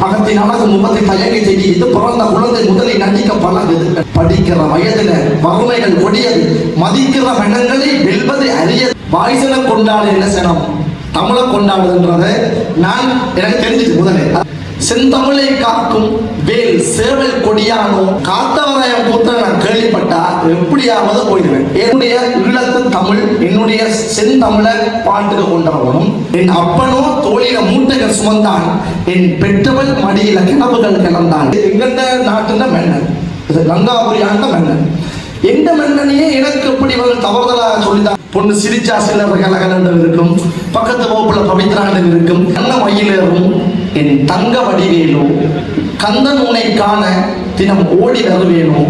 மகத்தின் முகத்தை தயங்கி தெரியுது பிறந்த குழந்தை முதலை நடிக்க பழகுது படிக்கிற வயதுல வறுமைகள் ஒடியது. மதிக்கிற மனங்களை வெல்வது அரியது. வாய்சல கொண்டாடு என்ன சனம்? தமிழை கொண்டாடுதுன்றத நான் எனக்கு தெரிஞ்சுது முதலே. செந்தமிழை காக்கும் வேல் சேவல் கொடியானோ காத்தவராய கூத்த நான் கேள்விப்பட்டா எப்படியாவது போயிடுவேன். என்னுடைய உள்ளத்து தமிழ் என்னுடைய செந்தமிழ பாட்டுக்கு கொண்டவனும் என் அப்பனோ தோழில மூட்டைகள் சுமந்தான் என் பெற்றவள் மடியில கிணவுகள் கிளந்தான். எங்கெந்த நாட்டுல மன்னன். இது கங்காபுரி ஆண்ட மன்னன். எந்த மன்னனையே எனக்கு எப்படி இவர்கள் தவறுதலாக சொல்லிதான் பொண்ணு சிரிச்சா சிலர் கலகலண்டு இருக்கும் பக்கத்து வகுப்புல பவித்ராண்டு இருக்கும் கண்ண மயிலேறும் என் தங்க வடிவேலோ கந்தன் உனை காண தினம் ஓடி வருவேனோ?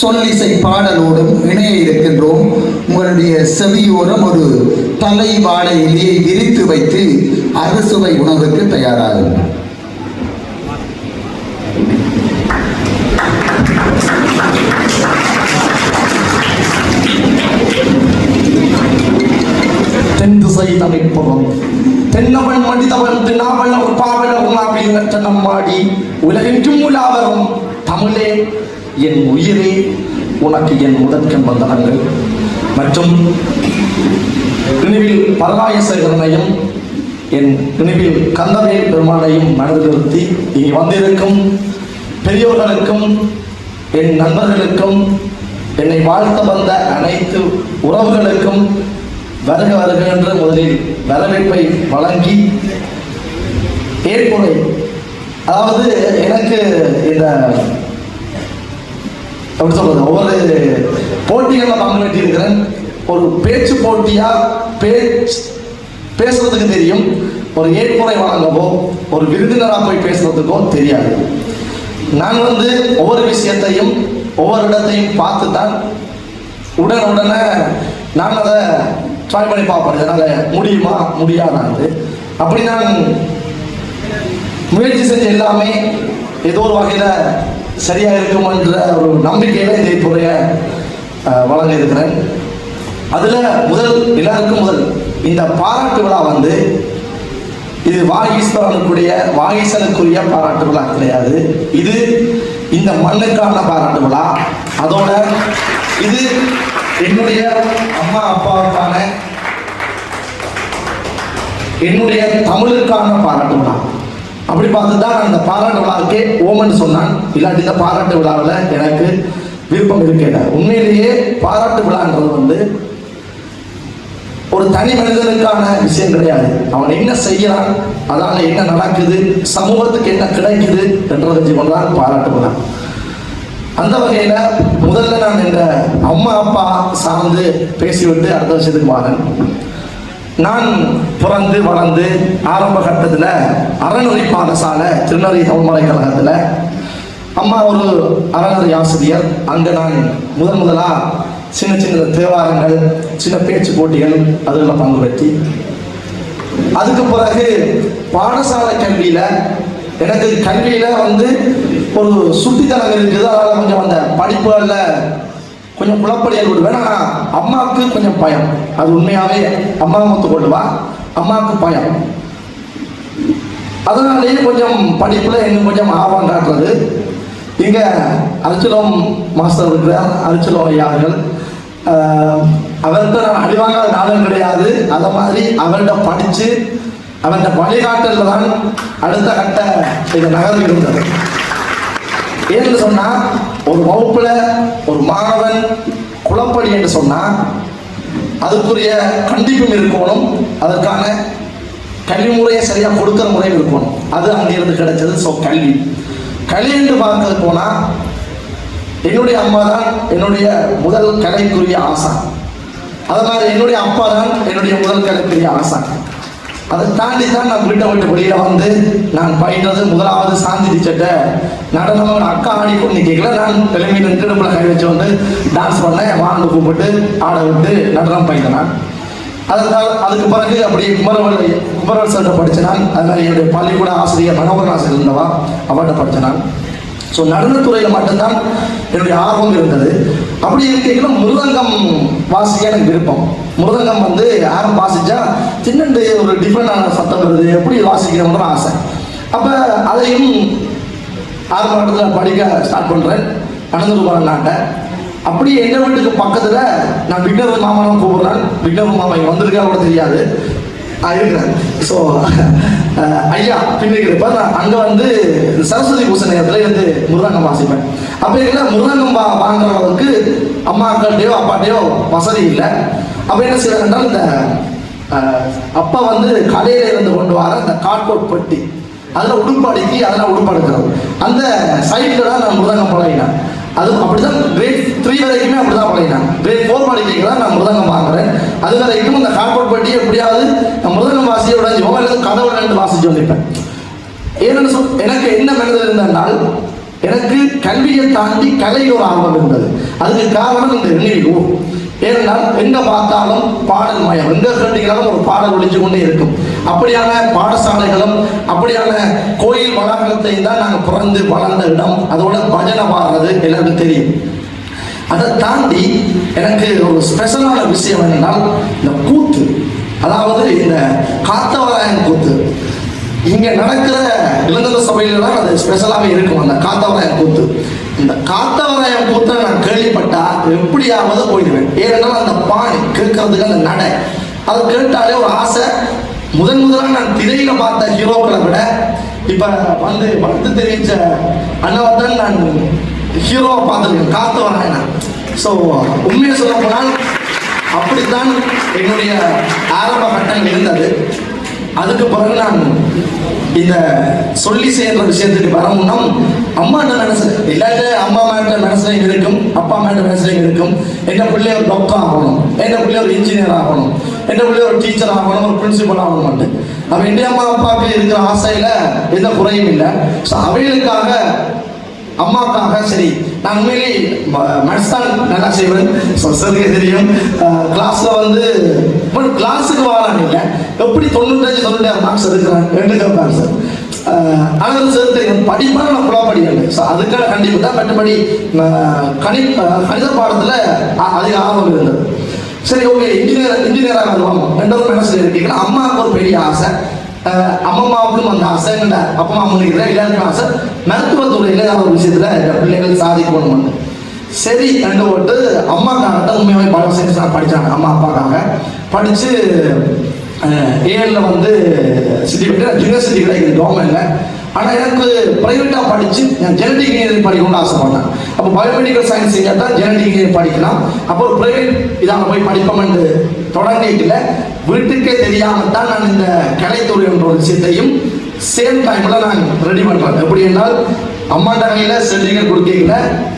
சொல்லிசை பாடலோடும் இணைய இருக்கின்றோம். உங்களுடைய செவியோரம் ஒரு தலை வாழை இலையை விரித்து வைத்து அறுசுவை உணவுக்கு தயாராகும். தென் திசை தமைப்புறம் தென்னவன் மனிதவன் தினாவளர் பாவலர் நாவினற்ற நம்மாடி உலகெங்கும் உலாவரும் தமிழே என் உயிரே உனக்கு என் முதற்கண் வந்தனங்கள். மற்றும் நினைவில் பரகாயசகரனையும் என் நினைவில் கந்தவேல் பெருமானையும் மனதில் நிறுத்தி இங்கே வந்திருக்கும் பெரியோர்களுக்கும் என் நண்பர்களுக்கும் என்னை வாழ்த்த வந்த அனைத்து உறவுகளுக்கும் வருக வருக என்று முதலில் வரவேற்பை வழங்கி ஏற்புரை அதாவது எனக்கு இந்த எப்படி சொல்றது ஒவ்வொரு போட்டிகளில் பங்கு இருக்கிறேன் ஒரு பேச்சு போட்டியா பேச்சு பேசுறதுக்கு தெரியும். ஒரு ஏற்புரை வழங்கவோ ஒரு விருந்தினராக போய் பேசுறதுக்கோ தெரியாது. நான் வந்து ஒவ்வொரு விஷயத்தையும் ஒவ்வொரு இடத்தையும் பார்த்து தான் உடனே உடனே நான் அதை ட்ரை பண்ணி பார்ப்பேன். என்னால் முடியுமா முடியாதான்னு அப்படி நான் முயற்சி செஞ்ச எல்லாமே ஏதோ ஒரு வகையில் சரியாக இருக்குமன்ற ஒரு நம்பிக்கையில் இதை துறையை வழங்க இருக்கிறேன் அதில் முதல் எல்லாருக்கும் முதல் இந்த பாராட்டு விழா வந்து இது வாகீஸ்வரனுக்குரிய வாகீசனுக்குரிய பாராட்டு விழா கிடையாது. இது இந்த மண்ணுக்கான பாராட்டு விழா. அதோட இது என்னுடைய அம்மா அப்பாவுக்கான என்னுடைய தமிழுக்கான பாராட்டு விழா. அப்படி பார்த்து தான் அந்த பாராட்டு விழாவுக்கே ஓமன் சொன்னான். இல்லாட்டி இந்த பாராட்டு விழாவில் எனக்கு விருப்பம் இருக்கேன் உண்மையிலேயே பாராட்டு விழான்றது வந்து ஒரு தனி மனிதனுக்கான விஷயம் கிடையாது. அவன் என்ன செய்யறான் அதனால என்ன நடக்குது சமூகத்துக்கு என்ன கிடைக்குது என்றதை வச்சு கொண்டுதான் பாராட்டு விழா. அந்த வகையில முதல்ல நான் இந்த அம்மா அப்பா சார்ந்து பேசிவிட்டு அடுத்த வருஷத்துக்கு வரேன். நான் பிறந்து வளர்ந்து ஆரம்ப கட்டத்தில் அறநெறி பாடசாலை திருநெறி தமிழ் கழகத்தில். அம்மா ஒரு அறநெறி ஆசிரியர். அங்கே நான் முதன் முதலாக சின்ன சின்ன தேவாரங்கள் சின்ன பேச்சு போட்டிகள் அதில் பங்கு பெற்றி. அதுக்கு பிறகு பாடசாலை கல்வியில் எனக்கு கல்வியில் வந்து ஒரு சுட்டித்தனம் இருக்குது. அதனால் கொஞ்சம் அந்த படிப்புகளில் கொஞ்சம் குழப்படியல் விடுவேன் ஆனால் அம்மாவுக்கு கொஞ்சம் பயம். அது உண்மையாகவே அம்மா முத்து கொள்ளுவா அம்மாவுக்கு பயம். அதனாலேயே கொஞ்சம் படிப்பில் இன்னும் கொஞ்சம் ஆர்வம் காட்டுறது. இங்கே அரிச்சலம் மாஸ்டர் இருக்கிறார். அரிச்சலம் ஐயார்கள். அவர்கிட்ட நான் அடிவாங்காத நாளும் கிடையாது. அதை மாதிரி அவர்கிட்ட படித்து அவர்கிட்ட வழிகாட்டலில் தான் அடுத்த கட்ட இந்த நகர்வு இருந்தது. ஏன்னு சொன்னால் ஒரு வகுப்புல ஒரு மாணவன் குழப்படி என்று சொன்னா அதுக்குரிய கண்டிப்பும் இருக்கணும் அதற்கான கல்வி முறையை சரியா கொடுக்கிற முறையும் இருக்கணும். அது அங்கிருந்து கிடைச்சது. ஸோ கல்வி. கல்வி என்று பார்க்க போனா என்னுடைய அம்மா தான் என்னுடைய முதல் கலைக்குரிய ஆசான். அதனால் என்னுடைய அப்பா தான் என்னுடைய முதல் கலைக்குரிய ஆசான். அதை தாண்டி தான் நான் வீட்டை விட்டு வெளியில வந்து நான் பயின்றது முதலாவது சாந்தி டீச்சர்ட்ட நடனம் அக்கா ஆடி கொண்டு கேட்கல நான் கிளம்பி நின்று கை வச்சு வந்து டான்ஸ் பண்ணேன் வாழ்ந்து கூப்பிட்டு ஆட விட்டு நடனம் பயின்றேன் அதனால் அதுக்கு பிறகு அப்படி குமரவர் குமரவர் சார்ட்ட படித்தேன் அதனால் என்னுடைய பள்ளிக்கூட ஆசிரியர் மனோகர் ஆசிரியர் இருந்தவா அவர்கிட்ட படித்தேன் ஸோ ஸோ நடனத்துறையில் மட்டும்தான் என்னுடைய ஆர்வம் இருந்தது. அப்படி இருக்கையில மிருதங்கம் வாசிக்க எனக்கு விருப்பம். மிருதங்கம் வந்து யாரும் வாசித்தா சின்னண்டு ஒரு டிஃப்ரெண்டான சத்தம் வருது. எப்படி வாசிக்கணும்னு ஆசை. அப்போ அதையும் ஆரம்ப கட்டத்தில் படிக்க ஸ்டார்ட் பண்ணுறேன் நடந்து போகிறேன்னாட்ட அப்படியே எங்கள் வீட்டுக்கு பக்கத்தில் நான் விக்னவர் மாமாவும் கூப்பிட்றேன் விக்னவர் மாமா இங்கே வந்திருக்கா கூட தெரியாது. ஆ, ஸோ ஐயா பின்னிருக்கிறப்ப நான் அங்கே வந்து சரஸ்வதி பூசை நேரத்தில் வந்து முருகங்கம் வாசிப்பேன். அப்போ இல்லை முருகங்கம் வா வாங்குற அளவுக்கு அம்மாக்கள்டையோ அப்பாட்டையோ வசதி இல்லை. அப்போ என்ன செய்வேன் இந்த அப்பா வந்து கடையில இருந்து கொண்டு வர இந்த கார்ட்போர்ட் பெட்டி அதில் உடுப்பு அதெல்லாம் உடுப்பாடுக்கிறது அந்த சைட்டில் தான் நான் மிருதங்கம் பழகினேன். அது அப்படிதான் கிரேட் த்ரீ வரைக்குமே அப்படிதான் பழகினேன். கிரேட் ஃபோர் படிக்க நான் முருதங்கம் வாங்குறேன். அது வரைக்கும் இந்த கார்ட்போர்ட் பெட்டி எப்படியாவது வாசிய அல்லது கதவு ரெண்டு வாசிச்சு வந்திருப்பேன். ஏன்னு சொல் எனக்கு என்ன மனதில் இருந்தனால் எனக்கு கல்வியை தாண்டி கலை ஒரு ஆர்வம் இருந்தது. அதுக்கு காரணம் இந்த எண்ணிக்கை ஏனென்றால் எங்க பார்த்தாலும் பாடல் மயம் எங்க கேட்டீங்களாலும் ஒரு பாடல் ஒழிச்சு கொண்டே இருக்கும். அப்படியான பாடசாலைகளும் அப்படியான கோயில் வளாகத்தையும் தான் நாங்கள் பிறந்து வளர்ந்த இடம். அதோட பஜனை பாடுறது எல்லாருக்கும் தெரியும். அதை தாண்டி எனக்கு ஒரு ஸ்பெஷலான விஷயம் என்னென்னால் இந்த கூத்து. அதாவது இந்த காத்தவராயன் கூத்து. இங்க நடக்கிற இளந்தர சபையில தான் அது ஸ்பெஷலாகவே இருக்கும் அந்த காத்தவராயன் கூத்து. இந்த காத்தவராயன் கூத்தை நான் கேள்விப்பட்டா எப்படியாவது போயிடுவேன். ஏனென்றால் அந்த பாணி கேட்கறதுக்கு அந்த நடை. அதை கேட்டாலே ஒரு ஆசை. முதன் முதலாக நான் திரையில பார்த்த ஹீரோக்களை விட இப்ப வந்து வந்து தெரிவிச்ச அண்ணாவத்தான் நான் ஹீரோவை பார்த்துருக்கேன் காத்தவராயனா. ஸோ உண்மையை சொல்ல போனால் அப்படித்தான் என்னுடைய ஆரம்ப கட்டம் இருந்தது அதுக்கு பிறகு நான் இந்த சொல்லி செய்யற விஷயத்துக்கு வரமுன்னா அம்மா மனசு இல்லாட்ட அம்மா மேட்ட மனசுலையும் இருக்கும் அப்பா மேட்ட மனசுலையும் இருக்கும். என்ன பிள்ளை ஒரு டாக்டர் ஆகணும் என்ன பிள்ளை ஒரு இன்ஜினியர் ஆகணும் என்ன பிள்ளை ஒரு டீச்சர் ஆகணும் ஒரு பிரின்சிபல் ஆகணும் அப்போ இந்திய அம்மா அப்பாவுக்கு இருக்கிற ஆசையில் எந்த குறையும் இல்லை. ஸோ அவைகளுக்காக அம்மாவுக்காக சரி நான் உண்மையிலே மேத்ஸ் தான் நல்லா செய்வேன். சொல்றதுக்கே தெரியும். கிளாஸ்ல வந்து கிளாஸுக்கு வரலாம் நீங்கள் எப்படி தொண்ணூத்தஞ்சு தொண்ணூறு மார்க்ஸ் எடுக்கிறேன்? ரெண்டு கேட்பேன் சார் ஆனால் சார் தெரியும். படிப்பாக நான் ஃபுல்லாக படிக்கிறேன் ஸோ அதுக்காக கண்டிப்பாக தான் மற்றபடி கணி கணித பாடத்தில் அதிக ஆர்வம் இருந்தது. சரி ஓகே இன்ஜினியர் இன்ஜினியராக வருவாங்க ரெண்டாவது மனசில் இருக்கீங்கன்னா அம்மாவுக்கு ஒரு பெரிய ஆசை. அம்மாவுக்கும் அந்த ஆசை அப்பா அம்மா எல்லாருக்கும் ஆசை மருத்துவத்துறையில் ஒரு விஷயத்தில் பிள்ளைகள் சாதிக்கணும் சரி ரெண்டு போட்டு அம்மாக்காக உண்மையாகவே பல சயின்ஸ் படித்தாங்க அம்மா அப்பாக்காக. படித்து ஏஎல்ல வந்து சிட்டி போயிட்டு யூனிவர்சிட்டி கிடைக்குது கவர்மெண்ட்டில் ஆனால் எனக்கு ப்ரைவேட்டாக படித்து நான் ஜெனடிக் இன்ஜினியரிங் படிக்கணும்னு ஆசைப்பட்டேன். அப்போ பயோமெடிக்கல் சயின்ஸ் செஞ்சால் தான் ஜெனடிக் இன்ஜினியரிங் படிக்கலாம். அப்போ ஒரு ப்ரைவேட் இதாக போய் படிப்போம்னு தொடங்கிட்டுல வீட்டுக்கே தெரியாமல் தான் நான் இந்த கலைத்துறை என்ற ஒரு விஷயத்தையும் சேம் டைமில் நான் ரெடி பண்ணுறேன் எப்படி என்றால் அம்மாண்ட கையில் சர்டிஃபிகேட் கொடுக்கல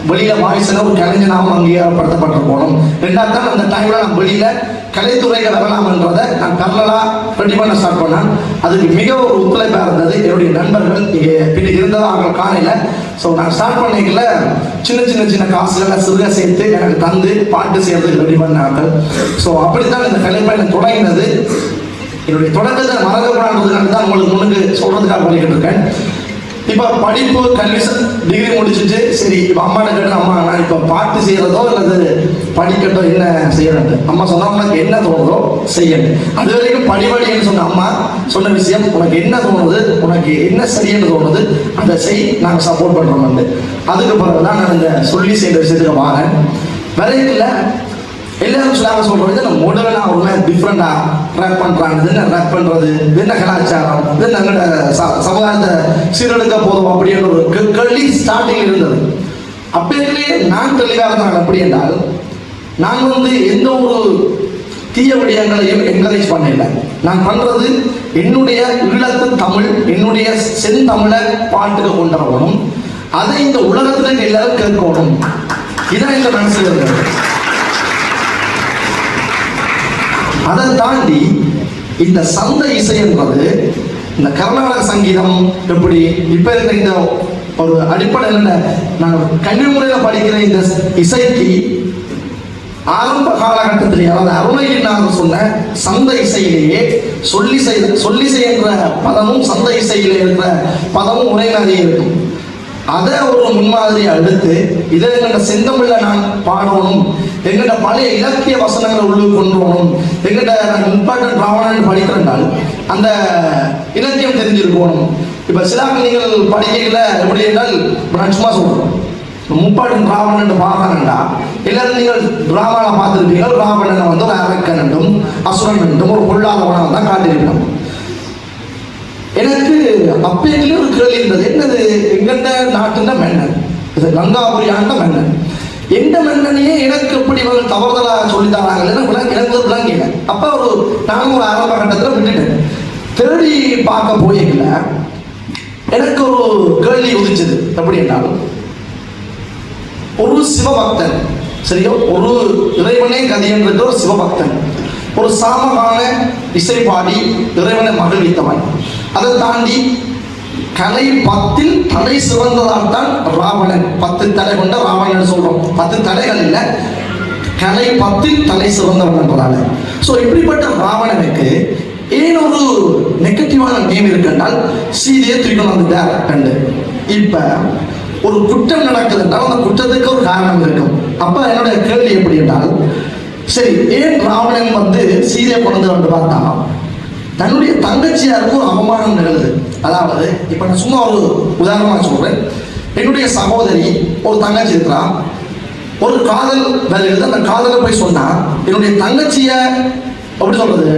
வெளியில் வாய்ஸில் ஒரு கலைஞனாகவும் அங்கீகாரப்படுத்தப்பட்டு போகணும் ரெண்டாவது தான் அந்த டைமில் நான் வெளியில் கலைத்துறைக்கு வரலாம்ன்றதை நான் கர்னலாக ரெடி பண்ண ஸ்டார்ட் பண்ணேன். அதுக்கு மிக ஒரு ஒத்துழைப்பாக இருந்தது என்னுடைய நண்பர்கள் இங்கே பின்ன இருந்ததாக அவங்க காலையில் ஸோ நான் ஸ்டார்ட் பண்ணிக்கல சின்ன சின்ன சின்ன காசுகளை சிறுக சேர்த்து எனக்கு தந்து பாட்டு செய்யறதுக்கு ரெடி பண்ணாங்க. ஸோ அப்படித்தான் இந்த கலைப்பயணம் தொடங்கினது. என்னுடைய தொடக்கத்தை மறக்கக்கூடாதுனால தான் உங்களுக்கு முன்னுக்கு சொல்றதுக்காக பண்ணிக்கிட்டு இருக்கேன். இப்போ படிப்பு கல்வி டிகிரி முடிச்சுட்டு சரி இப்போ அம்மா என்ன அம்மா நான் இப்போ பாட்டு செய்யறதோ அல்லது படிக்கட்டோ என்ன செய்யறது அம்மா சொன்னா உனக்கு என்ன தோணுதோ செய்யணும் அது வரைக்கும் படிபடின்னு சொன்ன அம்மா சொன்ன விஷயம் உனக்கு என்ன தோணுது? உனக்கு என்ன சரின்னு தோணுது? அதை செய் நாங்கள் சப்போர்ட் பண்ணுறோம் வந்து அதுக்கு பிறகு தான் நான் இந்த சொல்லி செய்கிற விஷயத்துக்கு வாங்க விரைவில் எல்லாரும் சொல்லாம சொல்றது நம்ம உடனே அவங்க டிஃப்ரெண்டா ரேப் பண்றாங்க. இது என்ன ரேப் பண்றது? இது என்ன கலாச்சாரம்? இது என்ன சமுதாயத்தை சீரழுக்க போதும் அப்படின்ற ஒரு கேள்வி ஸ்டார்டிங் இருந்தது. அப்பயே நான் தெளிவாக இருந்தாங்க அப்படி என்றால் நான் வந்து எந்த ஒரு தீய விடயங்களையும் என்கரேஜ் பண்ணல. நான் பண்றது என்னுடைய ஈழத்து தமிழ் என்னுடைய செந்தமிழை பாட்டுக்கு கொண்டு வரணும் அதை இந்த உலகத்துல எல்லாரும் கேட்கணும். இதான் இந்த மனசுல இருக்கிறது. அதை தாண்டி இந்த சந்த இசை என்பது இந்த கர்நாடக சங்கீதம் எப்படி இப்போ இருக்கிற இந்த ஒரு அடிப்படையில் என்ன? நாங்கள் கல்வி முறையில் படிக்கிற இந்த இசைக்கு ஆரம்ப காலகட்டத்தில் அதாவது நான் சொன்ன சந்த இசையிலேயே சொல்லி செய்த சொல்லி செய்கின்ற பதமும் சந்த இசையிலே இருக்கிற பதமும் ஒரே இருக்கும். அதை ஒரு முன்மாதிரியை அடுத்து இதை எங்கள்ட செந்தமிழ்ல நான் பாடணும் எங்கள்ட பழைய இலக்கிய வசனங்களை உள்ளே கொண்டு வரணும் எங்கள்ட நான் இம்பார்ட்டன்ட் ராவணன் படிக்கிறனால் அந்த இலக்கியம் தெரிஞ்சிருக்கணும் இப்ப சிலாக்கு நீங்கள் படிக்கல எப்படி என்றால் இப்ப நான் சும்மா சொல்றேன். முப்பாட்டன் ராவணன் பாடுறாங்கண்டா எல்லாரும் நீங்கள் டிராமால பார்த்துருப்பீர்கள். ராவணனை வந்து ஒரு அரக்கன் என்றும் அசுரன் என்றும் ஒரு பொருளாதாரம் தான் காட்டியிருக்கணும் எனக்கு அப்பையில ஒரு கேள்வி இருந்தது. என்னது? எங்கண்ட நாட்டுல மன்னன். இது கங்காபுரி மன்னன். எந்த மன்னனையே எனக்கு எப்படி இவங்க தவறுதலாக சொல்லி எனக்கு விளங்க எனக்கு அப்போ ஒரு நானும் ஒரு ஆரம்ப கட்டத்தில் விட்டுட்டேன். தேடி பார்க்க போயிக்கல எனக்கு ஒரு கேள்வி உதிச்சது. எப்படி என்றாலும் ஒரு சிவபக்தன் சரியோ? ஒரு இறைவனே கதியன்றது ஒரு சிவபக்தன் ஒரு சாமகான இசை பாடி இறைவனை மகிழ்வித்தவன். அதை தாண்டி கலை பத்தில் தலை சிறந்ததால் தான் ராவணன் பத்து தலை கொண்ட ராவணன் சொல்றோம். பத்து தலைகள் இல்லை. கலை பத்தில் தலை சிறந்தவன் என்றால ஸோ இப்படிப்பட்ட ராவணனுக்கு ஏன் ஒரு நெகட்டிவான நேம் இருக்குன்றால் சீதையை தூக்கி வந்துட்டார் கண்டு இப்ப ஒரு குற்றம் நடக்குது என்றால் அந்த குற்றத்துக்கு ஒரு காரணம் இருக்கும். அப்ப என்னோட கேள்வி எப்படி என்றால் சரி ஏன் ராவணன் வந்து சீதையை கொண்டு வந்து பார்த்தா தன்னுடைய தங்கச்சியாருக்கும் அவமானம் நிகழ்து அதாவது இப்ப நான் சும்மா ஒரு உதாரணமா சொல்றேன். என்னுடைய சகோதரி ஒரு தங்கச்சி இருக்கிறா. ஒரு காதல் வேலையில் அந்த காதலை போய் சொன்னா என்னுடைய தங்கச்சிய எப்படி சொல்றது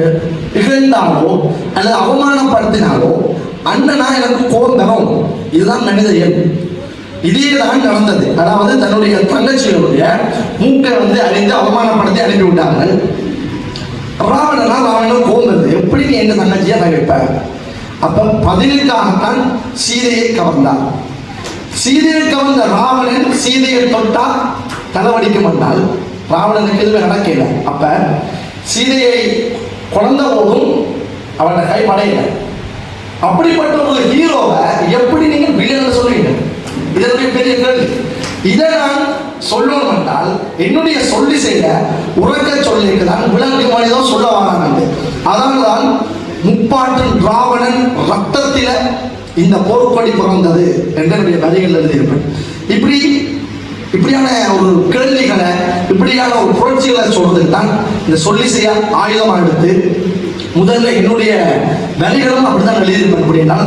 இகழ்ந்தாலோ அல்லது அவமானப்படுத்தினாலோ அண்ணனா எனக்கு கோபம் தரும். இதுதான் மனித இயல்பு. இதே தான் நடந்தது. அதாவது தன்னுடைய தங்கச்சியுடைய மூக்கை வந்து அறிந்து அவமானப்படுத்தி அனுப்பி விட்டார்கள் ராவணனா ராவணன் கோபம் எப்படி நீ என்ன தங்கச்சியா நான் அப்ப பதிலுக்காகத்தான் சீதையை கவர்ந்தார். சீதையை கவர்ந்த ராவணன் சீதையை தொட்டா தலைவடிக்க மாட்டால் ராவணனுக்கு எதுவுமே நடக்கல அப்ப சீதையை குழந்த போதும் அவன கை படையல. அப்படிப்பட்ட ஒரு ஹீரோவை எப்படி நீங்க வில்லன் சொல்லுவீங்க இதனுடைய பெரிய கேள்வி. இதை நான் சொல்லணும் என்றால் என்னுடைய சொல்லி செய்த உறக்க சொல்லிக்கு தான் விலங்கு மனிதம் சொல்ல வராங்க அதனால தான் முப்பாட்டன் ராவணன் ரத்தத்தில இந்த போர்க்கொடி பிறந்தது என்று என்னுடைய வரிகள் எழுதியிருப்பேன். இப்படி இப்படியான ஒரு கேள்விகளை இப்படியான ஒரு புரட்சிகளை சொல்றதுக்கு தான் இந்த சொல்லி செய்ய ஆயுதமாக எடுத்து முதல்ல என்னுடைய வரிகளும் அப்படிதான் எழுதியிருப்பேன். அப்படின்னா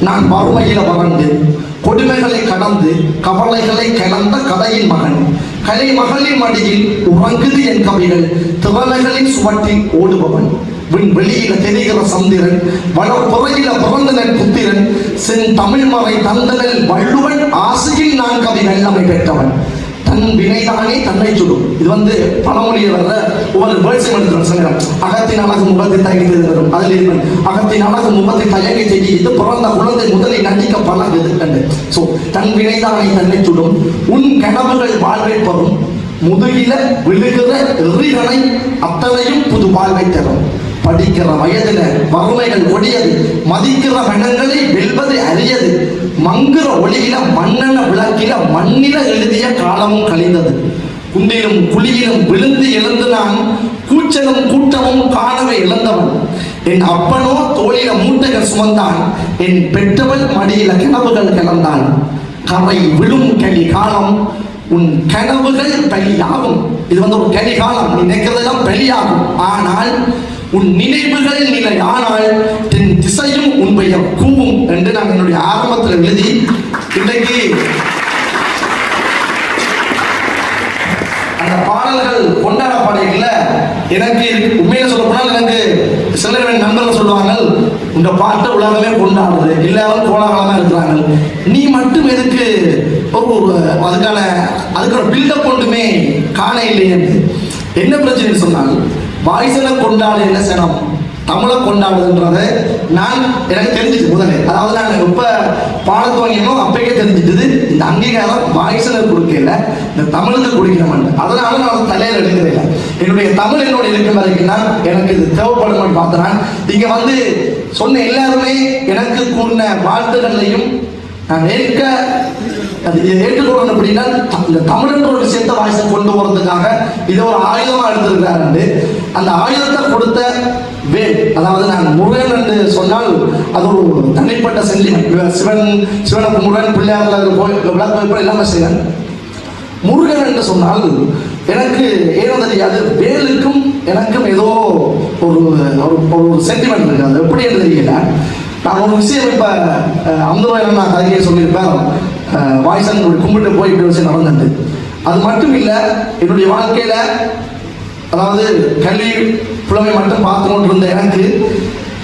நான் வறுமையில வளர்ந்து கொடுமைகளை கடந்து கவலைகளை கலந்த கதையின் மகன். கலை மகளின் மடியில் உறங்குது என் கவிகள். திவலைகளின் சுவட்டில் ஓடுபவன். விண் வெளியில தெரிகிற சந்திரன் வளர்ப்புறையில பிறந்தனன் புத்திரன் சென் தமிழ் மறை தந்தனல் வள்ளுவன் ஆசையில் நான் கவி வெள்ளமை பெற்றவன். தன் வினைதானே தன்னை சுடும் இது வந்து பழமொழியை வர்ற ஒவ்வொரு வேர்ட்ஸும் எடுத்துக்கிறோம் சொல்லுறோம் அகத்தின் அழகு முகத்தை தயங்கி வரும் அதில் இருக்கும் அகத்தின் அழகு முகத்தை தயங்கி செய்தி இது பிறந்த குழந்தை முதலில் நடிக்க பழகுது கண்டு ஸோ தன் வினைதானே தன்னை சுடும் உன் கனவுகள் வாழ்வை பெறும் முதுகில விழுகிற எறிகணை அத்தனையும் புது வாழ்வை தரும். படிக்கிற வயதுல வறுமைகள் ஒடியது மதிக்கிற கணங்களை வெல்வது அரியது. மங்குற ஒளியில மண்ணென விளக்கில மண்ணில எழுதிய காலமும் கழிந்தது. குண்டிலும் குழியிலும் விழுந்து எழுந்து நான் கூச்சலும் கூட்டமும் காணவே இழந்தவன். என் அப்பனோ தோழில மூட்டைகள் சுமந்தான் என் பெற்றவள் மடியில கிணவுகள் கிளந்தான் கரை விழும் கலி காலம் உன் கனவுகள் பலியாகும். இது வந்து ஒரு கலிகாலம். நீ நினைக்கிறதெல்லாம் பலியாகும். ஆனால் உன் நினைவுகள் நிலை ஆனால் தென் திசையும் உன் கூவும் என்று நான் என்னுடைய ஆரம்பத்தில் எழுதி இன்றைக்கு அந்த பாடல்கள் கொண்டாடப்படையில் எனக்கு உண்மையில சொல்ல போனால் எனக்கு சில நண்பர்கள் சொல்லுவாங்க இந்த பாட்டு உலகமே கொண்டாடுது எல்லாரும் கோலாகலமா இருக்கிறாங்க. நீ மட்டும் எதுக்கு ஒரு அதுக்கான அதுக்கான பில்டப் ஒன்றுமே காண இல்லையே என்ன பிரச்சனைன்னு சொன்னாங்க வாய்சனை கொண்டாடு என்ன சனம்? தமிழை கொண்டாடுதுன்றதை நான் எனக்கு தெரிஞ்சுது முதலே. அதாவது நான் எப்போ பாட துவங்கினோ அப்பயே தெரிஞ்சிட்டது இந்த அங்கீகாரம் வாய்ஸில் கொடுக்கல இந்த தமிழுக்கு கொடுக்கிறேன் அதனால நான் தலையில் எடுக்கிறேன். என்னுடைய தமிழ் என்னோட இருக்கும் வரைக்கும் எனக்கு இது தேவைப்படும் பார்த்தேன். இங்க வந்து சொன்ன எல்லாருமே எனக்கு கூறின வாழ்த்துக்கள்லையும் நான் ஏற்க அது இதை ஏற்றுக்கொள்ளணும் அப்படின்னா த- இந்த தமிழ்ன்ற ஒரு விஷயத்தை வாய்ஸை கொண்டு போறதுக்காக இதை ஒரு ஆயுதமா எடுத்திருக்கிறாரு அந்த ஆயுதத்தை கொடுத்த வேல் அதாவது நான் முருகன் என்று சொன்னால் அது ஒரு தனிப்பட்ட சென்டிமெண்ட் சிவன் சிவனுக்கு முருகன் பிள்ளையாரில் கோயில் எல்லாமே செய்வேன். முருகன் என்று சொன்னால் எனக்கு ஏனோ தெரியாது வேலுக்கும் எனக்கும் ஏதோ ஒரு ஒரு ஒரு சென்டிமெண்ட் இருக்கு. அது எப்படி என்று தெரியல. நான் ஒரு விஷயம் இப்போ அமுதவாயில் நான் கதையை சொல்லியிருப்பேன். வாய்ஸன் கும்பிட்டு போய் இப்படி விஷயம் நடந்தது அது மட்டும் இல்லை என்னுடைய வாழ்க்கையில் அதாவது கல்வி புலமை மட்டும் பார்த்து கொண்டு இருந்த எனக்கு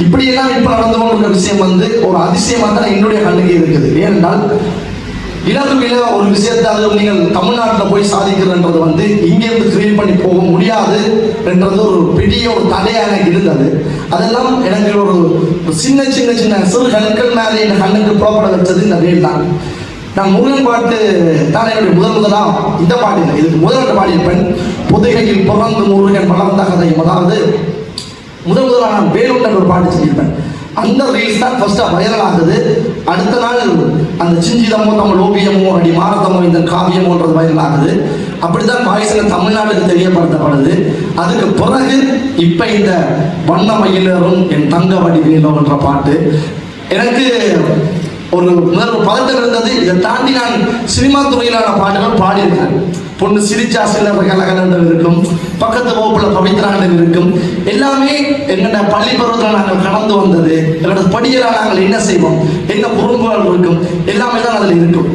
இப்படியெல்லாம் இப்போ நடந்து கொண்டிருக்கிற விஷயம் வந்து ஒரு அதிசயமாக தான் என்னுடைய கண்ணுக்கு இருக்குது. ஏனென்றால் இலகுவில ஒரு விஷயத்தை அது நீங்கள் தமிழ்நாட்டில் போய் சாதிக்கிறன்றது வந்து இங்கேருந்து கிரியேட் பண்ணி போக முடியாது என்றது ஒரு பெரிய ஒரு தடையாக எனக்கு இருந்தது. அதெல்லாம் எனக்கு ஒரு ஒரு சின்ன சின்ன சின்ன சிறு கண்கள் மேலே என் கண்ணுக்கு புறப்பட வச்சது இந்த வேல் தான். நான் முருகன் பாட்டு தான் என்னுடைய முதல் முதலாம் இந்த பாட்டு இல்லை இதுக்கு முதல் பாடியிருப்பேன் பொதுகையில் பிறந்து முருகன் வளர்ந்த கதை அதாவது முதல் முதலாக நான் வேலுண்டன் ஒரு பாட்டு செஞ்சிருப்பேன் அந்த ரீல்ஸ் தான் ஃபர்ஸ்ட்டாக வைரல் ஆகுது. அடுத்த நாள் அந்த சிஞ்சிதமோ தமிழ் ஓவியமோ அடி மாரதமோ இந்த காவியமோன்றது வைரல் ஆகுது. அப்படிதான் வாய்ஸில் தமிழ்நாட்டுக்கு தெரியப்படுத்தப்படுது. அதுக்கு பிறகு இப்போ இந்த வண்ண மயிலரும் என் தங்க வடிவிலோன்ற பாட்டு. எனக்கு ஒரு முதல் பதட்டம் இருந்தது. இதை தாண்டி நான் சினிமா துறையிலான பாடல்கள் பாடியிருக்கேன் பொண்ணு சிரிச்சா சிலர் கலகலங்கள் இருக்கும். பக்கத்து வகுப்புல பவித்ராண்டல் இருக்கும். எல்லாமே எங்களோட பள்ளி பருவத்தில் நாங்கள் கடந்து வந்தது. எங்களோட படியெல்லாம் நாங்கள் என்ன செய்வோம்? என்ன குறும்புகள் இருக்கும்? எல்லாமே தான் அதில் இருக்கும்.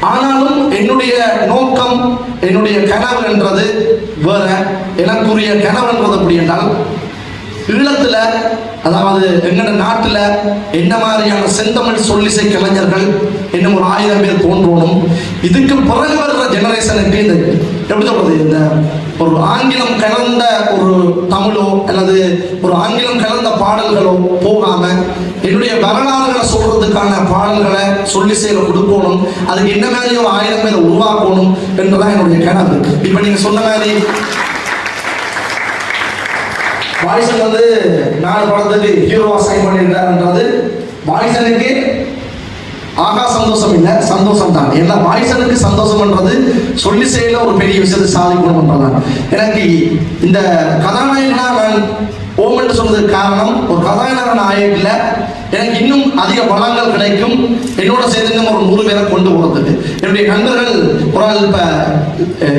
ஆனாலும் என்னுடைய நோக்கம் என்னுடைய கனவு என்றது வேற. எனக்குரிய கனவு என்றது அப்படி என்றால் ஈழத்தில் அதாவது எங்கட நாட்டில் என்ன மாதிரியான செந்தமிழ் சொல்லிசை கலைஞர்கள் இன்னும் ஒரு ஆயிரம் பேர் தோன்றணும். இதுக்கு பிறகு வர்ற ஜெனரேஷனுக்கு இந்த எப்படி சொல்றது இந்த ஒரு ஆங்கிலம் கலந்த ஒரு தமிழோ அல்லது ஒரு ஆங்கிலம் கலந்த பாடல்களோ போகாம என்னுடைய வரலாறுகளை சொல்றதுக்கான பாடல்களை சொல்லி செய்ய கொடுக்கணும். அதுக்கு என்ன மாதிரி ஒரு ஆயிரம் பேரை உருவாக்கணும் என்றுதான் என்னுடைய கனவு. இப்ப நீங்க சொன்ன மாதிரி வாய்ஸன் வந்து நாலு படத்துக்கு ஹீரோவா சைன் பண்ணியிருக்காருன்றது வாய்ஸனுக்கு ஆகா சந்தோஷம் இல்லை சந்தோஷம் தான் ஏன்னா வாய்ஸனுக்கு சந்தோஷம்ன்றது சொல்லி செய்யல ஒரு பெரிய விஷயத்தை சாதிக்கணும்ன்றதான் எனக்கு இந்த கதாநாயகனா நான் ஓமென்று சொன்னதுக்கு காரணம் ஒரு கதாநாயகன் ஆயிட்டில் எனக்கு இன்னும் அதிக பலங்கள் கிடைக்கும். என்னோட சேர்ந்து இன்னும் ஒரு நூறு பேரை கொண்டு போகிறதுக்கு என்னுடைய நண்பர்கள் ஒரு ஆள் இப்போ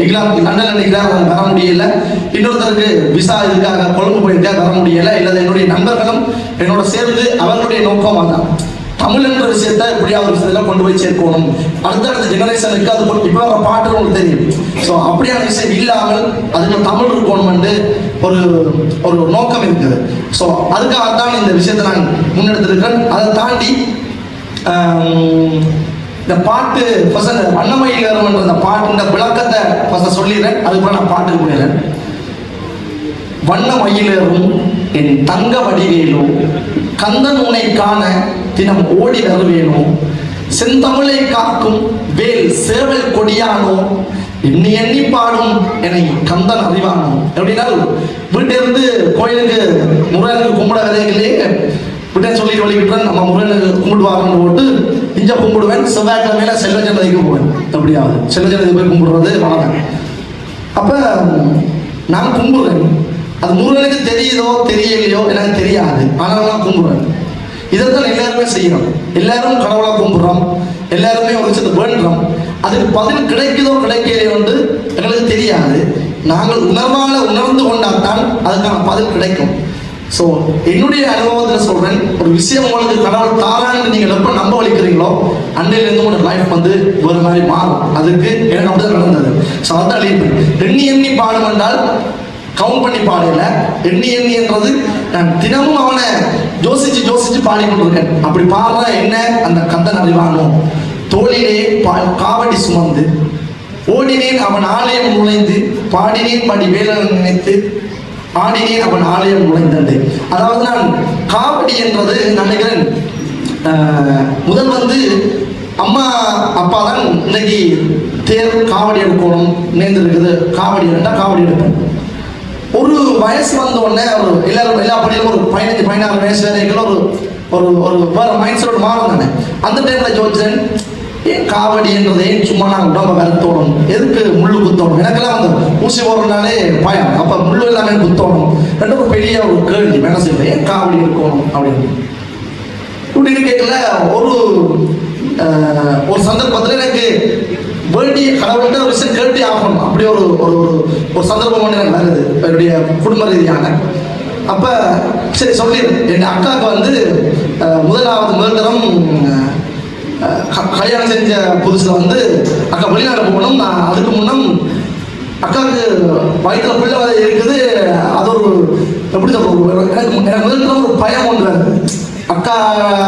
இங்கிலாந்து லண்டன் நிற்கிறார் வர முடியல. இன்னொருத்தருக்கு விசா இதுக்காக கொழும்பு போயிருக்கார் வர முடியல. இல்லை என்னுடைய நண்பர்களும் என்னோட சேர்ந்து அவர்களுடைய நோக்கம் அதான் தமிழ் என்ற விஷயத்தை எப்படியாவது விஷயத்துல கொண்டு போய் சேர்க்கணும். அடுத்தடுத்த ஜெனரேஷனுக்கு அது கொண்டு- இப்போ வர பாட்டு உங்களுக்கு தெரியும். ஸோ அப்படியான விஷயம் இல்லாமல் அதுக்கு தமிழ் இருக்கணும்னு ஒரு ஒரு நோக்கம் இருக்குது. ஸோ அதுக்காக தான் இந்த விஷயத்தை நான் முன்னெடுத்திருக்கேன் அதை தாண்டி இந்த பாட்டு ஃபர்ஸ்ட் அந்த வண்ணமயிலேறும்ன்ற அந்த இந்த விளக்கத்தை ஃபர்ஸ்ட் சொல்லிடுறேன். அதுக்கப்புறம் நான் பாட்டுக்கு போயிடுறேன். வண்ண மயிலேறும் என் தங்க வடிவேலும் கந்தன் உனை காண தினம் ஓடி வருவேனோ? செந்தமிழை காக்கும் வேல் சேவல் கொடியானோ? எண்ணி எண்ணி பாடும் என்னை கந்தன் அறிவானோ? எப்படின்னா வீட்டிலிருந்து கோயிலுக்கு முருகனுக்கு கும்பிட வரையிலே விட்டே சொல்லி வழிகிட்டேன் நம்ம முருகனுக்கு கும்பிடுவாங்கன்னு போட்டு இஞ்ச கும்பிடுவேன் செவ்வாய்க்கிழமையில செல்வஜனதிக்கு போவேன். எப்படியாவது செல்வஜனதி போய் கும்பிடுறது வணக்கம் அப்ப நான் கும்பிடுறேன். அது முருகனுக்கு தெரியுதோ தெரியலையோ எனக்கு தெரியாது. ஆனால் நான் கும்பிடுறேன் இதைத்தான் எல்லாருமே செய்யறோம். எல்லாரும் கடவுளா கும்பிடுறோம். எல்லாருமே ஒரு விஷயத்தை வேண்டுறோம். அதுக்கு பதில் கிடைக்குதோ கிடைக்கலையோ வந்து எங்களுக்கு தெரியாது. நாங்கள் உணர்வால உணர்ந்து கொண்டால்தான் அதுக்கான பதில் கிடைக்கும். ஸோ என்னுடைய அனுபவத்தில் சொல்றேன். ஒரு விஷயம் உங்களுக்கு கடவுள் தாரான்னு நீங்கள் எப்போ நம்ப வலிக்கிறீங்களோ அன்னையிலேருந்து உங்களோட லைஃப் வந்து ஒரு மாதிரி மாறும். அதுக்கு எனக்கு அப்படிதான் நடந்தது. ஸோ அதான் எண்ணி எண்ணி பாடும் என்றால் கவுண்ட் பண்ணி பாடல எண்ணி எண்ணி என்றது நான் தினமும் அவனை யோசிச்சு யோசிச்சு பாடிக்கொண்டிருக்கேன் அப்படி பாடுற என்ன? அந்த கந்தன் அறிவானோ? தோளிலே பா காவடி சுமந்து ஓடினேன் அவன் ஆலயம் நுழைந்து பாடினேன் படி வேலன் நினைத்து ஆடினேன் அவன் ஆலயம் நுழைந்தது. அதாவது நான் காவடி என்றது நினைக்கிறேன் முதல் வந்து அம்மா அப்பா தான் இன்னைக்கு தேர் காவடி எடுக்கணும் நேர்ந்திருக்குது காவடி எடுத்தா காவடி எடுப்பேன். ஒரு வயசு வந்த உடனே ஒரு எல்லாரும் எல்லா பள்ளியிலும் ஒரு பதினஞ்சு பதினாறு வயசு வரைக்கும் ஒரு ஒரு ஒரு வேற மைண்ட் செட் மாறும் தானே? அந்த டைம்ல யோசிச்சேன் ஏன் காவடின்றது ஏன் சும்மா நான் உடம்ப வருத்தோடும் எதுக்கு முள்ளு குத்தோணும் எனக்கெல்லாம் அந்த ஊசி போடுறதுனாலே பயம். அப்ப முள்ளு எல்லாமே குத்தோணும் ரெண்டு ஒரு பெரிய ஒரு கேள்வி மனசு ஏன் காவடி இருக்கணும்? அப்படின்னு. இப்படின்னு கேட்கல ஒரு ஒரு சந்தர்ப்பத்தில் எனக்கு வேண்டிய கடவுள்கிட்ட ஒரு விஷயம் கேட்டே ஆகணும். அப்படி ஒரு ஒரு ஒரு ஒரு சந்தர்ப்பம் ஒன்று எனக்கு வருது. என்னுடைய குடும்ப ரீதியான. அப்போ சரி சொல்லிடு. என் அக்காவுக்கு வந்து முதலாவது முதல் தரம் கல்யாணம் செஞ்ச புதுசில் வந்து அக்கா வெளிநாடு போகணும். நான் அதுக்கு முன்னம் அக்காவுக்கு வயிற்றில் பிள்ளை இருக்குது. அது ஒரு எப்படி சொல்றது எனக்கு எனக்கு முதல் ஒரு பயம் ஒன்று அக்கா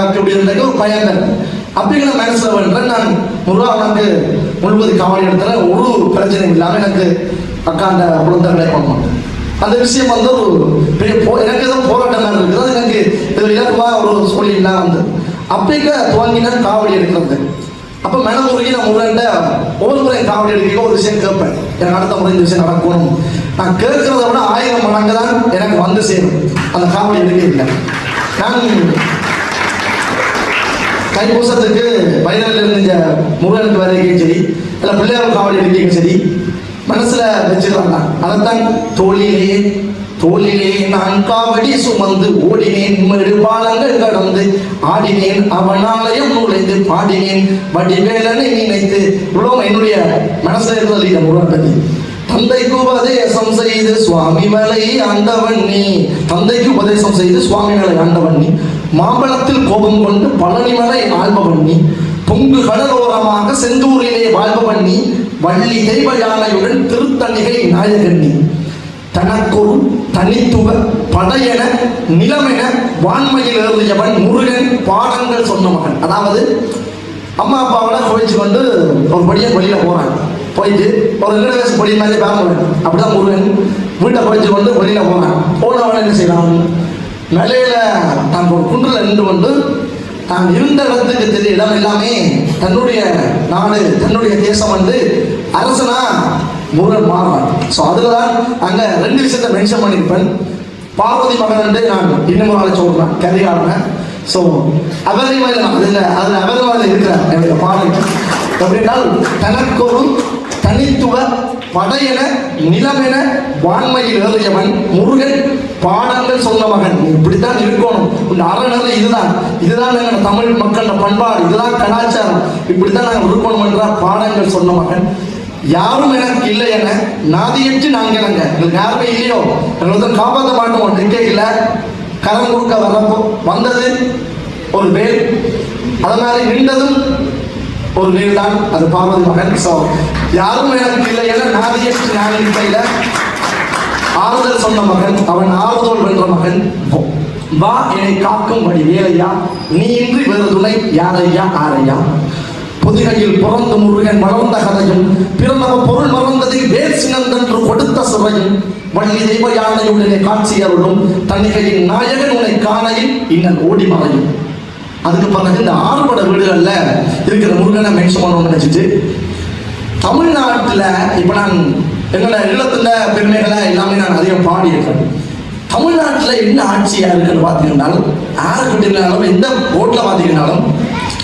அக்காவுக்கு இப்படி இருந்தாக்க ஒரு பயம் வருது. அப்படிங்கிற மனசில் வேண்டேன் நான் முருகா உனக்கு முழுவது காவடி எடுத்துல ஒரு பிரச்சனையும் இல்லாமல் எனக்கு அக்கா அந்த குழந்தை கிடைக்கும் அந்த விஷயம் வந்து ஒரு பெரிய போ எனக்கு ஏதோ போராட்டம் இருக்குது அது எனக்கு இதில் இலக்குவா ஒரு சொல்லிலாம் வந்து. அப்படிங்க துவங்கினா காவடி எடுக்கிறது அப்போ மனமுருகி நான் முருகன்ட்ட ஒவ்வொரு முறை காவடி எடுக்க ஒரு விஷயம் கேட்பேன். எனக்கு அடுத்த முறை இந்த விஷயம் நடக்கணும். நான் கேட்கறத விட ஆயிரம் மடங்கு தான் எனக்கு வந்து சேரும். அந்த காவடி எடுக்க நான் தைப்பூசத்துக்கு வயலில் இருந்த முருகனுக்கு வரைக்கும் சரி இல்லை பிள்ளையார் காவடி இருக்கையும் சரி மனசுல வச்சுக்கிறாங்க அதைத்தான் தோழிலே தோளிலே நான் காவடி சுமந்து ஓடினேன். மெழுபாலங்கள் கடந்து ஆடினேன். அவனாலயம் நுழைந்து பாடினேன். வடிவேலனை நினைத்து இவ்வளவு என்னுடைய மனசுல இருந்தது இந்த முருகன் பத்தி? தந்தைக்கு உபதேசம் செய்து சுவாமி மலை ஆண்டவன் நீ. தந்தைக்கு உபதேசம் செய்து சுவாமி மலை ஆண்டவன் நீ. மாம்பழத்தில் கோபம் கொண்டு பழனி வரை ஆள்பவன் நீ பொங்கு கடலோரமாக செந்தூரிலே வாழ்பவன் நீ வள்ளி தெய்வ யானையுடன் திருத்தணிகை நாயகன் நீ தனக்கொரு தனித்துவ படையென நிலமென வான்மையில் எழுதியவன் முருகன் பாடங்கள் சொன்ன மகன். அதாவது அம்மா அப்பாவோட குழைச்சு கொண்டு ஒரு படியை வெளியில போகிறாங்க போயிட்டு ஒரு ரெண்டு வயசு படி மாதிரி பேரன் அப்படிதான் முருகன் வீட்டை குழைச்சு கொண்டு வெளியில் போறான். போனவன என்ன செய்யலாம் நிலையில தான் ஒரு குன்றில் நின்று கொண்டு தான் இருந்த இடத்துக்கு தெரிய இடம் எல்லாமே தன்னுடைய நாடு தன்னுடைய தேசம் வந்து அரசனா முருகன் மாறுவான் ஸோ அதில் தான் அங்கே ரெண்டு விஷயத்தை மென்ஷன் பண்ணியிருப்பேன். பார்வதி மகன் வந்து நான் இன்னும் ஒரு ஆளை சொல்றேன் கதையாடுறேன் ஸோ அபரிமையில் அதில் அதில் இருக்கிறேன். என்னுடைய பாடல். எப்படின்னால் தனக்கொரு தனித்துவ படையென நிலமென வான்மையில் ஏறியவன் முருகன் பாடங்கள் சொன்ன மகன். இப்படித்தான் இருக்கணும். இந்த அறநிலை இதுதான். இதுதான் எங்கள் தமிழ் மக்களோட பண்பாடு. இதுதான் கலாச்சாரம். இப்படித்தான் நாங்கள் இருக்கணும் என்ற பாடங்கள் சொன்ன மகன். யாரும் எனக்கு இல்லை என நாதியற்று நாங்கள் எங்க எங்களுக்கு யாருமே இல்லையோ. எங்களை வந்து காப்பாற்ற மாட்டோம். எங்கே இல்லை. கரம் கொடுக்க வரப்போ வந்தது ஒரு பேர் அதனால நின்றதும் ஒரு வேல் தான் அது பார்வதி மகன். ஸோ யாரும் எனக்கு இல்லை என நாதியற்று நாங்கள் ஆறுதல் சொன்ன மகன் அவன் ஆறுதல் வென்ற மகன் வா என்னை காக்கும் வழி வேலையா நீ இன்றி வேறு துணை யாரையா ஆரையா? புதுகையில் பிறந்த முருகன் வளர்ந்த கதையும் பிறந்தவ பொருள் மறந்ததில் வேர் சினந்தன்று கொடுத்த சுவையும் வள்ளி தெய்வ யானையுடனே காட்சி அருளும் தன்னிகையின் நாயகன் உன்னை காணையில் இன்னல் ஓடி மறையும். அதுக்கு பிறகு இந்த ஆறுபட வீடுகளில் இருக்கிற முருகனை மென்ஷன் பண்ணணும்னு நினைச்சிட்டு தமிழ்நாட்டில் இப்போ நான் என்னோட ஈழத்துல பெருமைகளை எல்லாமே நான் அதிகம் பாடியிருக்கேன். தமிழ்நாட்டில் என்ன ஆட்சியாக இருக்குன்னு பார்த்தீங்கன்னாலும் யாருக்கிட்டாலும் எந்த போட்டில் பார்த்தீங்கன்னாலும்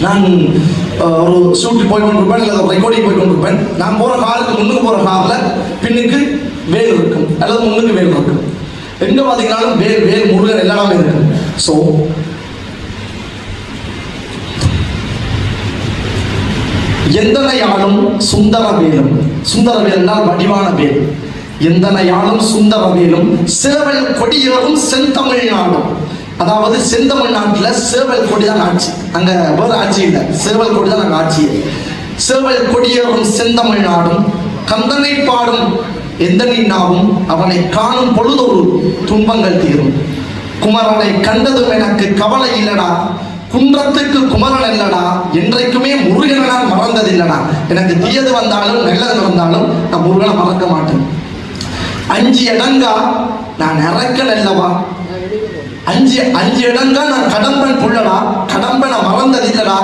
நான் ஒரு ஷூட்டிங் போய் கொண்டிருப்பேன் இல்லை ரெக்கார்டிங் போய் கொண்டிருப்பேன். நான் போகிற காருக்கு முன்னுக்கு போகிற காரில் பின்னுக்கு வேல் இருக்கும். அல்லது முன்னுக்கு வேல் இருக்கும். எங்கே பார்த்தீங்கன்னாலும் வேல் வேல் முருகன் எல்லாமே இருக்கும். ஸோ எந்தனையாலும் சுந்தர வேலும். சுந்தர வடிவான வேல். எந்தனையாலும் சுந்தர வேலும் சேவல் கொடியேறும் செந்தமிழ் நாடும் அதாவது செந்தமிழ் நாட்டில் சேவல் கொடி தான் ஆட்சி. அங்க வேறு ஆட்சி இல்லை. சேவல் கொடி தான் அங்க ஆட்சி. சேவல் கொடியேறும் செந்தமிழ் நாடும் கந்தனை பாடும் எந்தனை நாவும் அவனை காணும் பொழுதொரு துன்பங்கள் தீரும். குமரனை கண்டதும் எனக்கு கவலை இல்லடா. குன்றத்துக்கு குமரன் இல்லடா. என்றைக்குமே முருகனால் மறந்தது இல்லடா எனக்கு தீயது வந்தாலும் நல்லது வந்தாலும் நான் முருகனை மறக்க மாட்டேன். அஞ்சு இடங்கா நான் இறக்கல் அல்லவா அஞ்சு அஞ்சு இடங்கா நான் கடம்பன் புள்ளடா. கடம்பனை மறந்தது இல்லடா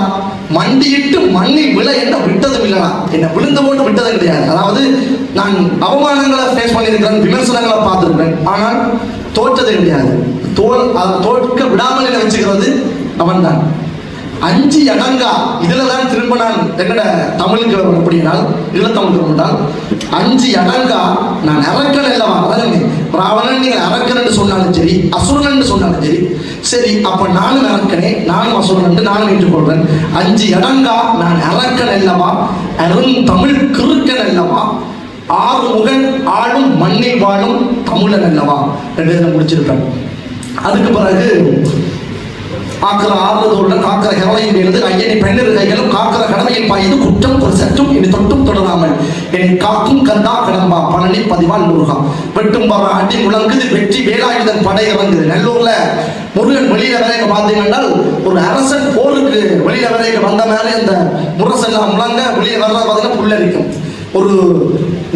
மண்டியிட்டு மண்ணி விழ என்ன விட்டதும் இல்லடா என்னை விழுந்து போட்டு விட்டது கிடையாது. அதாவது நான் அவமானங்களை ஃபேஸ் பண்ணியிருக்கிறேன் விமர்சனங்களை பார்த்துருக்கேன் ஆனால் தோற்றது கிடையாது. தோல் அதை தோற்க விடாமல் என்ன வச்சுக்கிறது அவன்தான். அஞ்சு அடங்கா இதுல தான் திரும்ப நான் என்னோட தமிழுக்கு வரணும் அப்படின்னால் தமிழ் வந்தால் அஞ்சு அடங்கா நான் அரக்கன் அல்லவா? அதாவது ராவணன் நீங்கள் அரக்கன் சொன்னாலும் சரி அசுரன் சொன்னாலும் சரி சரி அப்ப நானும் அரக்கனே நானும் அசுரன் நானும் ஏற்றுக்கொள்றேன் அஞ்சு அடங்கா நான் அரக்கன் அல்லவா? அருண் தமிழ் கிறுக்கன் அல்லவா? ஆறு முகன் ஆளும் மண்ணில் வாழும் தமிழன் அல்லவா? ரெண்டு முடிச்சிருப்பேன். அதுக்கு பிறகு காக்கிற ஆறுதலுடன் காக்கிற கவலையின் எழுது ஐயனை பெண்ணிரு கைகளும் காக்கிற கடமையில் பாய்ந்து குற்றம்? ஒரு சற்றும் இனி தொட்டும் தொடராமல். என்னை காக்கும் கந்தா கடம்பா பழனி பதிவால் முருகா வெட்டும் வர அடி முழங்குது வெற்றி வேலாயுதன் படை இறங்குது. நல்லூர்ல முருகன் வெளியில வரைக்க பார்த்தீங்கன்னா ஒரு அரசன் போருக்கு வெளியில வரைக்க வந்த மேலே இந்த முரசெல்லாம் முழங்க வெளியே வர்றது பார்த்தீங்கன்னா புல்லரிக்கும். ஒரு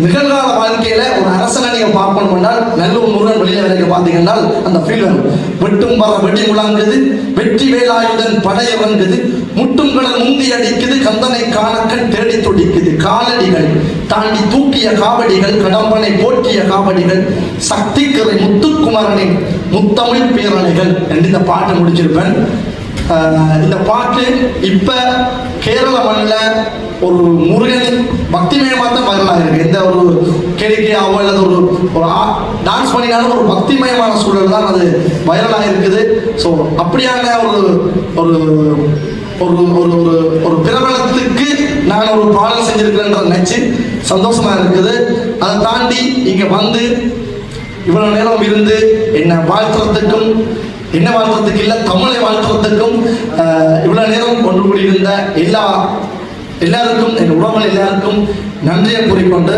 நிகழ்கால வாழ்க்கையில ஒரு அரசனை நீங்க பார்க்கணும் நல்ல ஒரு முருகன் வெளியில வரைக்கும் பார்த்தீங்கன்னா அந்த ஃபீல் வரும் வெட்டும் வர வெட்டி முழங்குது வெற்றி வேலாயுதன் படை இறங்குது முட்டும் கடல் முந்தி அடிக்குது கந்தனை காணக்கண் தேடி துடிக்குது. காலடிகள் தாண்டி தூக்கிய காவடிகள் கடம்பனை போற்றிய காவடிகள் சக்திக்கரை முத்துக்குமரனின் முத்தமிழ் பேரணிகள் என்று இந்த பாட்டை முடிச்சிருப்பேன். இந்த பாட்டு இப்ப கேரள மண்ணில் ஒரு முருகன் பக்திமயமாக தான் வைரலாக இருக்கு. எந்த ஒரு கேளிக்கையாவோ அல்லது ஒரு ஒரு டான்ஸ் பண்ணினாலும் ஒரு பக்திமயமான சூழல் தான் அது வைரலாக இருக்குது. ஸோ அப்படியான ஒரு ஒரு ஒரு ஒரு ஒரு ஒரு பிரபலத்துக்கு நான் ஒரு பாடல் செஞ்சிருக்கிறேன்றத நினச்சி சந்தோஷமா இருக்குது. அதை தாண்டி இங்கே வந்து இவ்வளோ நேரம் இருந்து என்னை வாழ்த்துறதுக்கும் என்ன வாழ்த்துறதுக்கு இல்லை தமிழை வாழ்த்துறதுக்கும் இவ்வளோ நேரம் கொண்டு கூடியிருந்த எல்லா எல்லாருக்கும் என் உறவுகள் எல்லாருக்கும் நன்றியை கூறிக்கொண்டு